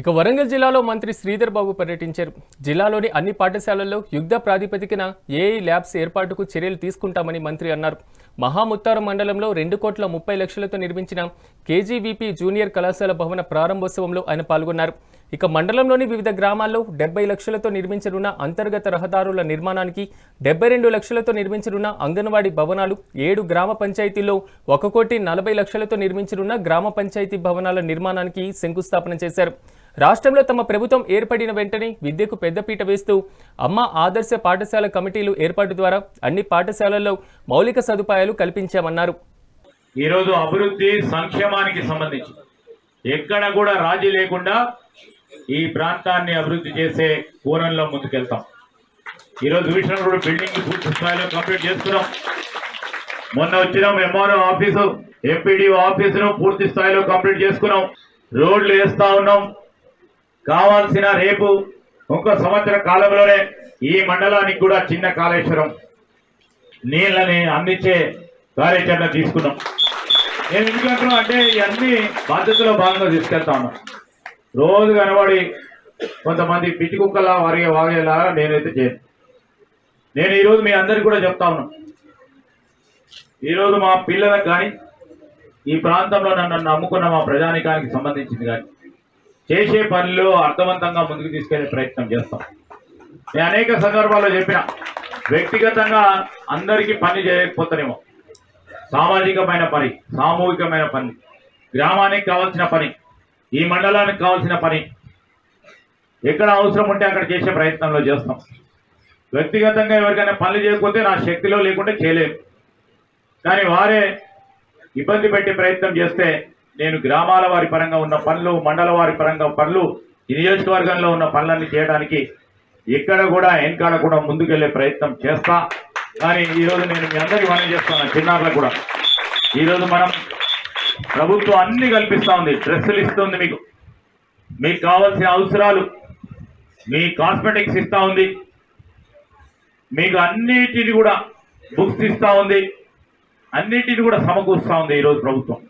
ఇక వరంగల్ జిల్లాలో మంత్రి శ్రీధర్ బాబు పర్యటించారు. జిల్లాలోని అన్ని పాఠశాలల్లో యుద్ధ ప్రాతిపదికన ఏఐ ల్యాబ్స్ ఏర్పాటుకు చర్యలు తీసుకుంటామని మంత్రి అన్నారు. మహాముత్తారం మండలంలో రెండు కోట్ల ముప్పై లక్షలతో నిర్మించిన కేజీవీపీ జూనియర్ కళాశాల భవన ప్రారంభోత్సవంలో ఆయన పాల్గొన్నారు. ఇక మండలంలోని వివిధ గ్రామాల్లో డెబ్బై లక్షలతో నిర్మించనున్న అంతర్గత రహదారుల నిర్మాణానికి డెబ్బై రెండు లక్షలతో నిర్మించనున్న అంగన్వాడీ భవనాలు ఏడు గ్రామ పంచాయతీల్లో ఒక కోటి నలభై లక్షలతో నిర్మించనున్న గ్రామ పంచాయతీ భవనాల నిర్మాణానికి శంకుస్థాపన చేశారు. రాష్ట్రంలో తమ ప్రభుత్వం ఏర్పడిన వెంటనే విద్యకు పెద్దపీట వేస్తూ అమ్మ ఆదర్శ పాఠశాల కమిటీలు ఏర్పాటు ద్వారా అన్ని పాఠశాలల్లో మౌలిక సదుపాయాలు కల్పించామన్నారు. ఈరోజు అభివృద్ధి సంక్షేమానికి సంబంధించి ఎక్కడ కూడా రాజీ లేకుండా ఈ ప్రాంతాన్ని అభివృద్ధి చేసే కోణంలో ముందుకెళ్తాం. ఈరోజు విషయం కూడా బిల్డింగ్ పూర్తి స్థాయిలో కంప్లీట్ చేస్తున్నాం మొన్న వచ్చినాం ఎంఆర్ఓ ఆఫీసు ఎంపీడీఓ ఆఫీసును పూర్తి స్థాయిలో కంప్లీట్ చేసుకున్నాం. రోడ్లు వేస్తా ఉన్నాం. కావాల్సిన రేపు ఇంకో సంవత్సర కాలంలోనే ఈ మండలానికి కూడా చిన్న కాళేశ్వరం నీళ్ళని అందించే కార్యాచరణ తీసుకున్నాం. నేను ఎందుకంటున్నా అంటే ఇవన్నీ బాధ్యతలో భాగంగా తీసుకెళ్తా రోజు కనబడి కొంతమంది పిచ్చి కుక్కలా వారిగా వాగేలా నేనైతే చేయను. నేను ఈరోజు మీ అందరికి కూడా చెప్తా ఉన్నాను ఈరోజు మా పిల్లలకు కానీ ఈ ప్రాంతంలో నన్ను నమ్ముకున్న మా ప్రజానికానికి సంబంధించింది కానీ చేసే పనులు అర్థవంతంగా ముందుకు తీసుకెళ్ళే ప్రయత్నం చేస్తాం. నేను అనేక సందర్భాల్లో చెప్పిన వ్యక్తిగతంగా అందరికీ పని చేయకపోతానేమో సామాజికమైన పని సామూహికమైన పని గ్రామానికి కావాల్సిన పని ఈ మండలానికి కావాల్సిన పని ఎక్కడ అవసరం ఉంటే అక్కడ చేసే ప్రయత్నంలో చేస్తాం. వ్యక్తిగతంగా ఎవరికైనా పనులు చేయకపోతే నా శక్తిలో లేకుంటే చేయలేము కానీ వారే ఇబ్బంది పెట్టే ప్రయత్నం చేస్తే నేను గ్రామాల వారి పరంగా ఉన్న పనులు మండల వారి పరంగా పనులు నియోజకవర్గంలో ఉన్న పనులన్నీ చేయడానికి ఎక్కడ కూడా వెనకాడ కూడా ముందుకెళ్ళే ప్రయత్నం చేస్తా. కానీ ఈరోజు నేను మీ అందరికీ మనం చేస్తాను చిన్నారులకు కూడా. ఈరోజు మనం ప్రభుత్వం అన్ని కల్పిస్తూ ఉంది డ్రెస్సులు ఇస్తుంది మీకు. మీకు కావాల్సిన అవసరాలు మీ కాస్మెటిక్స్ ఇస్తూ ఉంది. మీకు అన్నిటిని కూడా బుక్స్ ఇస్తూ ఉంది. అన్నిటిని కూడా సమకూరుస్తూ ఉంది ఈరోజు ప్రభుత్వం.